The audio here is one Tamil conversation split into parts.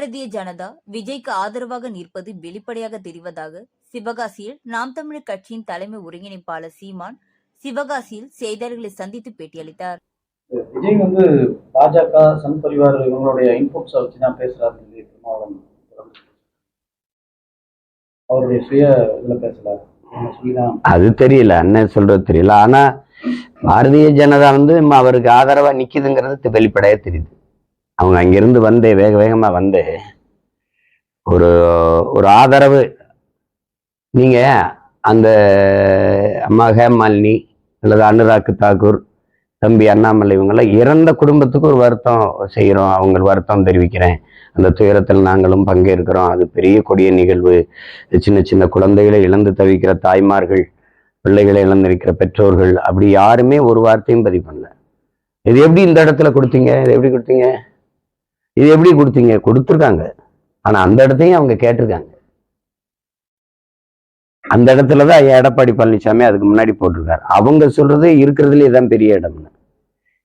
பாரதிய ஜனதா விஜய்க்கு ஆதரவாக நிற்பது வெளிப்படையாக தெரிவதாக சிவகாசியில் நாம் தமிழர் கட்சியின் தலைமை ஒருங்கிணைப்பாளர் சீமான் சிவகாசியில் செய்தியாளர்களை சந்தித்து பேட்டியளித்தார். விஜய் வந்து பாஜக சன் பரிவார் இவங்களுடைய இன்புட்ஸை வச்சு தான் பேசுறாரு அவருடைய சுய இதுல பேசல அவங்க சொல்லிதான் அது தெரியல அண்ணன் சொல்றது தெரியல. ஆனா பாரதிய ஜனதா வந்து அவருக்கு ஆதரவா நிக்குதுங்கிறது வெளிப்படையா தெரியுது. அவங்க அங்கிருந்து வந்து வேக வேகமாக வந்து ஒரு ஒரு ஆதரவு. நீங்கள் அந்த அம்மா ஹேமாலினி அல்லது அனுராக் தாக்கூர் தம்பி அண்ணாமலை இவங்கெல்லாம் இறந்த குடும்பத்துக்கு ஒரு வருத்தம் செய்கிறோம். அவங்க வருத்தம் தெரிவிக்கிறேன். அந்த துயரத்தில் நாங்களும் பங்கேற்கிறோம். அது பெரிய கொடிய நிகழ்வு. சின்ன சின்ன குழந்தைகளை இழந்து தவிக்கிற தாய்மார்கள் பிள்ளைகளை இழந்திருக்கிற பெற்றோர்கள் அப்படி யாருமே ஒரு வார்த்தையும் பதிவு பண்ணல. இது எப்படி இந்த இடத்துல கொடுத்தீங்க? இது எப்படி கொடுத்தீங்க? இது எப்படி கொடுத்தீங்க? கொடுத்துருக்காங்க. ஆனா அந்த இடத்தையும் அவங்க கேட்டிருக்காங்க. அந்த இடத்துல தான் ஐயா எடப்பாடி பழனிசாமி அதுக்கு முன்னாடி போட்டிருக்காரு. அவங்க சொல்றது இருக்கிறதுல இதான் பெரிய இடம்னு.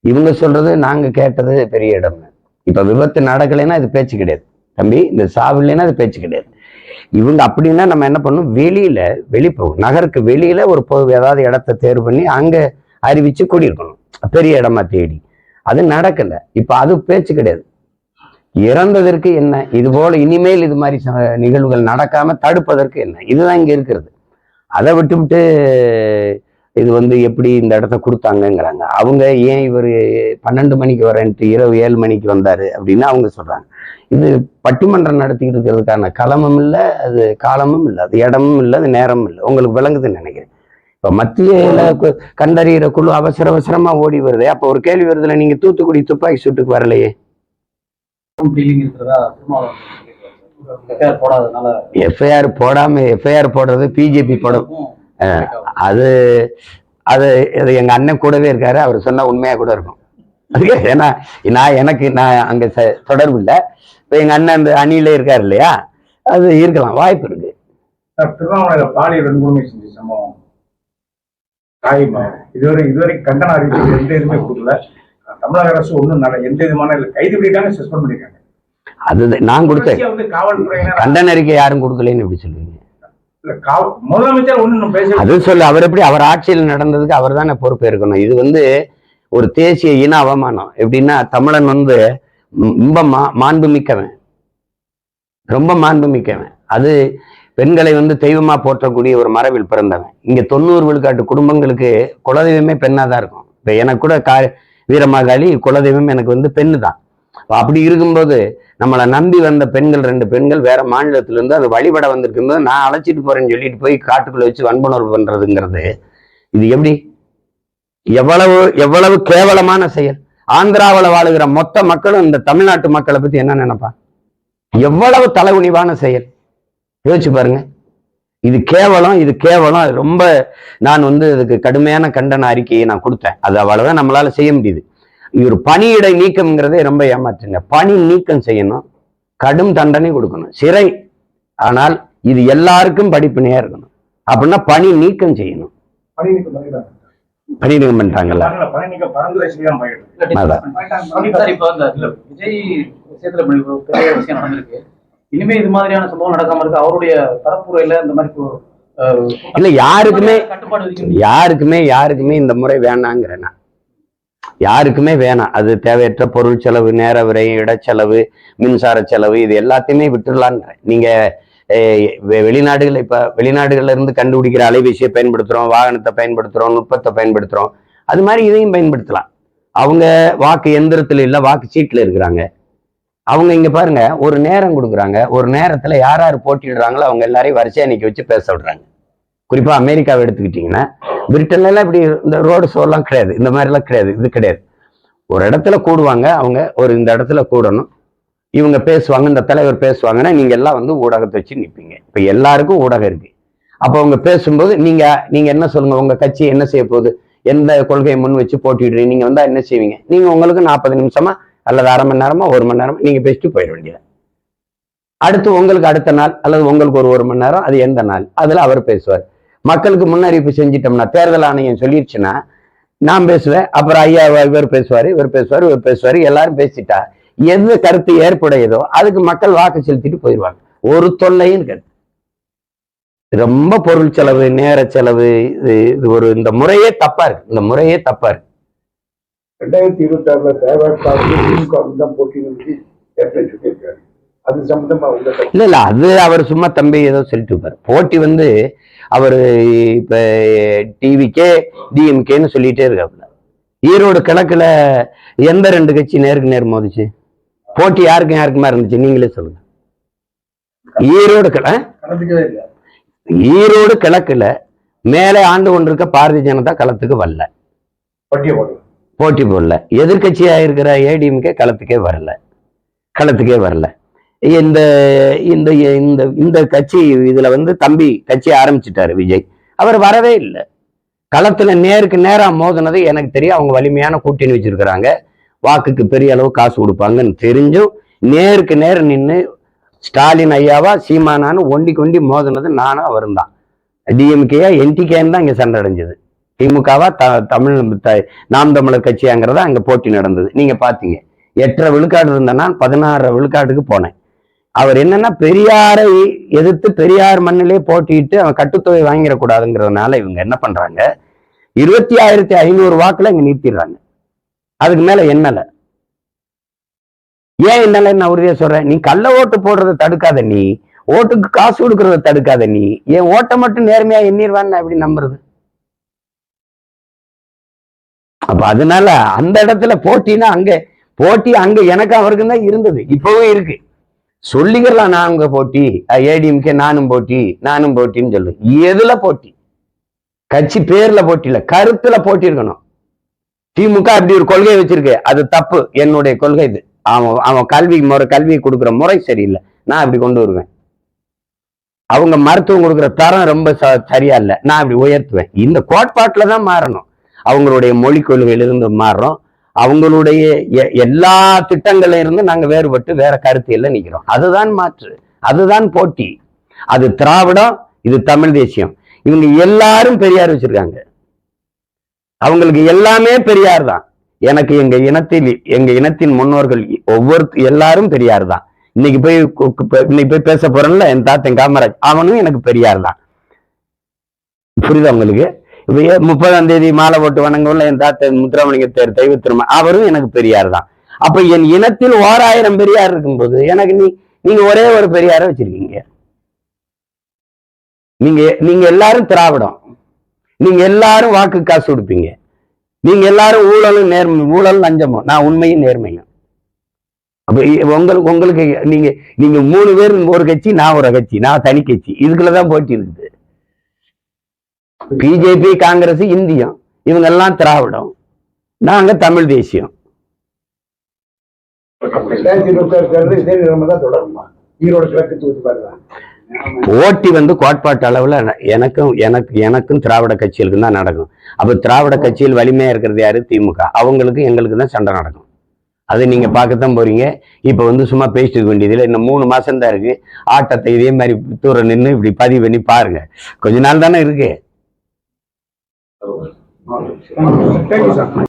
இவங்க சொல்றது நாங்க கேட்டது பெரிய இடம்னு. இப்ப விபத்து நடக்கலைன்னா இது பேச்சு கிடையாது. தம்பி இந்த சாவு இல்லைன்னா அது பேச்சு கிடையாது. இவங்க அப்படின்னா நம்ம என்ன பண்ணும் வெளியில வெளிப்போ நகருக்கு வெளியில ஒரு பொது ஏதாவது இடத்த தேர்வு பண்ணி அங்க அறிவிச்சு குடியிருக்கணும். பெரிய இடமா தேடி. அது நடக்கல. இப்ப அது பேச்சு கிடையாது. இறந்ததற்கு என்ன? இது போல இனிமேல் இது மாதிரி ச- நிகழ்வுகள் நடக்காம தடுப்பதற்கு என்ன? இதுதான் இங்க இருக்கிறது. அதை விட்டுவிட்டு இது வந்து எப்படி இந்த இடத்த கொடுத்தாங்கங்கிறாங்க. அவங்க ஏன் இவர் பன்னெண்டு மணிக்கு வரேன்ட்டு இரவு ஏழு மணிக்கு வந்தாரு அப்படின்னு அவங்க சொல்றாங்க. இது பட்டிமன்றம் நடத்திக்கிட்டு இருக்கிறதுக்கான களமும் இல்லை அது காலமும் இல்லை அது இடமும் இல்லை அது நேரமும் இல்லை. உங்களுக்கு விளங்குதுன்னு நினைக்கிறேன். இப்போ மத்தியில் கண்டறிகிற குழு அவசர அவசரமா ஓடி வருது. அப்போ ஒரு கேள்வி வருதுல நீங்க தூத்துக்குடி துப்பாக்கி சூட்டுக்கு வரலையே டீலிங் இருக்கிறதா திருமாவளவன் சொல்லியிருக்காரு. எஃப்ஐஆர் போடாம எஃப்ஐஆர் போடுறது பிஜேபி போடும். அது அது அது எங்க அண்ணன் கூடவே இருக்காரு. அவர் சொன்னா உண்மையா கூட இருக்கும். அதுக்கு ஏன்னா நான் எனக்கு நான் அங்க தொடர்பு இல்லை. இப்போ எங்க அண்ணன் அந்த அணியில இருக்காரு இல்லையா? அது இருக்கலாம். வாய்ப்பு இருக்கு. திருவண்ணாமலையில பாலியல் வன்கொடுமை செஞ்ச சம்பவம். இதுவரை இதுவரை கண்டன அறிக்கை எந்த இதுவுமே கொடுக்கல. தமிழக அரசு நட எந்த விதமான கைது பண்ணிட்டாங்க சஸ்பெண்ட் பண்ணிருக்காங்க. அது நான் கொடுத்தேன். கண்டன அறிக்கை யாரும் கொடுக்கலன்னு எப்படி சொல்லுவீங்க முதலமைச்சர் அது சொல்லு அவர் எப்படி அவர் ஆட்சியில் நடந்ததுக்கு அவர் தானே பொறுப்பு இருக்கணும். இது வந்து ஒரு தேசிய இன அவமானம். எப்படின்னா தமிழன் வந்து ரொம்ப மா மாண்பு மிக்கவன் ரொம்ப மாண்பு மிக்கவன் அது பெண்களை வந்து தெய்வமா போற்றக்கூடிய ஒரு மரபில் பிறந்தவன். இங்க தொண்ணூறு விழுக்காட்டு குடும்பங்களுக்கு குலதெய்வமே பெண்ணா தான் இருக்கும். இப்ப எனக்கு கூட கா வீரமாகாளி குலதெய்வம் எனக்கு வந்து பெண்ணு தான் அப்படி இருக்கும்போது நம்மளை நம்பி வந்த பெண்கள் ரெண்டு பெண்கள் வேற மாநிலத்திலேருந்து அது வழிபட வந்திருக்கும்போது நான் அழைச்சிட்டு போறேன்னு சொல்லிட்டு போய் காட்டுக்குள்ள வச்சு வன்புணர்வு பண்றதுங்கிறது இது எப்படி? எவ்வளவு எவ்வளவு கேவலமான செயல். ஆந்திராவில் வாழுகிற மொத்த மக்களும் இந்த தமிழ்நாட்டு மக்களை பத்தி என்ன நினைப்பா எவ்வளவு தலைகுனிவான செயல். யோசிச்சு பாருங்க. இது கேவலம் இது கேவலம். ரொம்ப நான் வந்து இதுக்கு கடுமையான கண்டன அறிக்கையை நான் கொடுத்தேன். அது அவ்வளவுதான் நம்மளால செய்ய முடியுது. ஒரு பணியிடை நீக்கம்ங்கிறதே ரொம்ப ஏமாற்றுங்க பணி நீக்கம் செய்யணும். கடும் தண்டனை கொடுக்கணும். சிறை. ஆனால் இது எல்லாருக்கும் படிப்பினையா இருக்கணும். அப்படின்னா பணி நீக்கம் செய்யணும். பணி நீக்கம் பண்றாங்கல்ல விஷயத்துல இனிமே இது மாதிரியான சம்பவம் நடக்காம இருக்கு. அவருடைய பரப்புரையில இந்த மாதிரி இல்ல யாருக்குமே யாருக்குமே யாருக்குமே இந்த முறை வேணாங்கிறேன் யாருக்குமே வேணாம். அது தேவையற்ற பொருள் செலவு நேர விரயம் இடச்செலவு மின்சார செலவு இது எல்லாத்தையுமே விட்டுடலான்றேன் நீங்க வெளிநாடுகள் இப்ப வெளிநாடுகள்ல இருந்து கண்டுபிடிக்கிற அலைபேசியை பயன்படுத்துறோம் வாகனத்தை பயன்படுத்துறோம் நுட்பத்தை பயன்படுத்துறோம். அது மாதிரி இதையும் பயன்படுத்தலாம். அவங்க வாக்கு எந்திரத்துல இல்ல வாக்கு சீட்டுல இருக்கிறாங்க. அவங்க இங்க பாருங்க ஒரு நேரம் கொடுக்குறாங்க ஒரு நேரத்துல யார் யார் போட்டிடுறாங்களோ அவங்க எல்லாரையும் வரிசையா நிக்க வச்சு பேச விடுறாங்க குறிப்பா அமெரிக்காவை எடுத்துக்கிட்டீங்கன்னா பிரிட்டன்ல எல்லாம் இப்படி இந்த ரோடு ஷோலாம் கிடையாது இந்த மாதிரி எல்லாம் கிடையாது இது கிடையாது. ஒரு இடத்துல கூடுவாங்க அவங்க ஒரு இந்த இடத்துல கூடணும். இவங்க பேசுவாங்க இந்த தலைவர் பேசுவாங்கன்னா நீங்க எல்லாம் வந்து ஊடகத்தை வச்சு நிற்பீங்க இப்ப எல்லாருக்கும் ஊடகம் இருக்கு. அப்போ அவங்க பேசும்போது நீங்க நீங்க என்ன சொல்லுங்க உங்க கட்சி என்ன செய்ய போகுது எந்த கொள்கையை முன் வச்சு போட்டிடுறீங்க நீங்க வந்தா என்ன செய்வீங்க? நீங்க உங்களுக்கு நாற்பது நிமிஷமா அல்லது அரை மணி நேரமா ஒரு மணி நேரமா நீங்க பேசிட்டு போயிட வேண்டியது. அடுத்து உங்களுக்கு அடுத்த நாள் அல்லது உங்களுக்கு ஒரு ஒரு மணி நேரம் அது எந்த நாள்? அதுல அவர் பேசுவார். மக்களுக்கு முன்னறிவிப்பு செஞ்சிட்டோம்னா தேர்தல் ஆணையம் சொல்லிடுச்சுன்னா நான் பேசுவேன் அப்புறம் ஐயா இவர் பேசுவார் இவர் பேசுவார் இவர் பேசுவாரு எல்லாரும் பேசிட்டா எந்த கருத்து ஏற்புடையதோ அதுக்கு மக்கள் வாக்கு செலுத்திட்டு போயிடுவாங்க. ஒரு தொல்லையும் இருக்காது. ரொம்ப பொருள் செலவு நேர செலவு இது இது ஒரு இந்த முறையே தப்பா இருக்கு. இந்த முறையே தப்பா இருக்கு. ரெண்டாயிரத்தி இருபத்தி ஆறுல தேவைப்பாடு திமுக தான் போட்டி நிறுத்தி ஏற்கனவே சொல்லியிருக்காரு அது சம்பந்தமா உங்க இல்ல இல்ல அது அவர் சும்மா தம்பி ஏதோ சொல்லிட்டு போட்டி வந்து அவர் இப்ப டிவிக்கே டிஎம்கேன்னு சொல்லிட்டே இருக்காப்புல. ஈரோடு கிழக்குல எந்த ரெண்டு கட்சி நேருக்கு நேர் மோதிச்சு? போட்டி யாருக்கும் யாருக்குமா இருந்துச்சு? நீங்களே சொல்லுங்க. ஈரோடு கிழ ஈரோடு கிழக்குல மேலே ஆண்டு கொண்டிருக்க பாரதிய ஜனதா களத்துக்கு வரல. போட்டி போடல. எதிர்கட்சியாக இருக்கிற ஏடிஎம்கே களத்துக்கே வரல. களத்துக்கே வரல. இந்த இந்த இந்த இந்த கட்சி இதில் வந்து தம்பி கட்சி ஆரம்பிச்சிட்டாரு விஜய். அவர் வரவே இல்லை. களத்தில் நேருக்கு நேராக மோதினது எனக்கு தெரியும். அவங்க வலிமையான கூட்டணி வச்சிருக்கிறாங்க. வாக்குக்கு பெரிய அளவு காசு கொடுப்பாங்கன்னு தெரிஞ்சும் நேருக்கு நேர் நின்று ஸ்டாலின் ஐயாவா சீமானான்னு ஒண்டி கொண்டி மோதினது நானும் அவரும் தான் டிஎம்கேயா என்டிகேன்னு தான் இங்கே சண்டை அடைஞ்சது. திமுகவா த தமிழ் த- நாம் தமிழர் கட்சியாங்கிறத அங்க போட்டி நடந்தது. நீங்க பார்த்தீங்க எட்டரை விழுக்காடு இருந்தேன்னா பதினாறு விழுக்காட்டுக்கு போனேன். அவர் என்னன்னா பெரியாரை எதிர்த்து பெரியார் மண்ணிலே போட்டிட்டு அவன் கட்டுத்தொகை வாங்கிடக்கூடாதுங்கிறதுனால இவங்க என்ன பண்றாங்க? இருபத்தி ஆயிரத்தி ஐநூறு வாக்குல இங்க நிறுத்திடுறாங்க. அதுக்கு மேல என்னல ஏன் என்னல நான் உறுதியா சொல்றேன்? நீ கள்ள ஓட்டு போடுறதை தடுக்காத நீ. ஓட்டுக்கு காசு கொடுக்கறத தடுக்காத நீ. என் ஓட்டை மட்டும் நேர்மையா எண்ணிடுவான்னு அப்படி நம்புறது? அப்ப அதனால அந்த இடத்துல போட்டினா அங்க போட்டி அங்க எனக்கு அவருக்கும் தான் இருந்தது. இப்பவும் இருக்கு. சொல்லிக்கலாம் நான் அங்க போட்டி ஏடிஎம்கே நானும் போட்டி நானும் போட்டின்னு சொல்லு. எதுல போட்டி? கட்சி பேர்ல போட்டி இல்ல கருத்துல போட்டி இருக்கணும். திமுக அப்படி ஒரு கொள்கை வச்சிருக்கு. அது தப்பு. என்னுடைய கொள்கை இது. அவன் அவன் கல்வி முறை கல்வி கொடுக்குற முறை சரியில்லை. நான் அப்படி கொண்டு வருவேன். அவங்க மருத்துவம் கொடுக்குற தரம் ரொம்ப ச- சரியா இல்லை. நான் அப்படி உயர்த்துவேன். இந்த கோட்பாட்டில் தான் மாறணும். அவங்களுடைய மொழி கொள்கையிலிருந்து மாறுறோம். அவங்களுடைய எல்லா திட்டங்கள்ல இருந்து நாங்க வேறுபட்டு வேற கருத்தியில் நிக்கிறோம். அதுதான் மாற்று. அதுதான் போட்டி. அது திராவிடம் இது தமிழ் தேசியம். இவங்க எல்லாரும் பெரியார் வச்சிருக்காங்க. அவங்களுக்கு எல்லாமே பெரியார் தான். எனக்கு எங்க இனத்தில் எங்க இனத்தின் முன்னோர்கள் ஒவ்வொரு எல்லாரும் பெரியார் தான். இன்னைக்கு போய் இன்னைக்கு போய் பேச போறேன்ல என் தாத்தன் காமராஜ் அவனும் எனக்கு பெரியார் தான். புரியுதா உங்களுக்கு? இப்போ ஏ- முப்பதாம் தேதி மாலை போட்டு வணங்கவுள்ள என் தாத்தன் முத்துராமலிங்க தேர் தெய்வ திரும்ப அவரும் எனக்கு பெரியார் தான். அப்ப என் இனத்தில் ஓராயிரம் பெரியார் இருக்கும்போது எனக்கு நீ நீங்க ஒரே ஒரு பெரியார வச்சிருக்கீங்க. நீங்க நீங்க எல்லாரும் திராவிடம். நீங்க எல்லாரும் வாக்கு காசு கொடுப்பீங்க நீங்க எல்லாரும் ஊழலும் நேர்மை ஊழல் லஞ்சமும் நான் உண்மையும் நேர்மையும். அப்ப உங்களுக்கு உங்களுக்கு நீங்க நீங்க மூணு பேர் ஒரு கட்சி நான் ஒரு கட்சி நான் தனி கட்சி. இதுக்குள்ளதான் போட்டி இருக்குது. பிஜேபி காங்கிரஸ் இந்தியம் இவங்க எல்லாம் திராவிடம். நாங்க தமிழ் தேசியம். போட்டி வந்து கோட்பாட்டு அளவுல எனக்கும் எனக்கு எனக்கும் திராவிட கட்சிகளுக்கும் தான் நடக்கும். அப்ப திராவிட கட்சியில் வலிமையா இருக்கிறது யாரு? திமுக. அவங்களுக்கு எங்களுக்கு தான் சண்டை நடக்கும். அது நீங்க பார்க்கத்தான் போறீங்க. இப்ப வந்து சும்மா பேசிட்டு இருக்க வேண்டியது இல்லை இன்னும் மூணு மாசம் தான் இருக்கு. ஆட்டத்தை இதே மாதிரி தூரம் நின்று இப்படி பதிவு பண்ணி பாருங்க. கொஞ்ச நாள் தானே இருக்கு. 好的好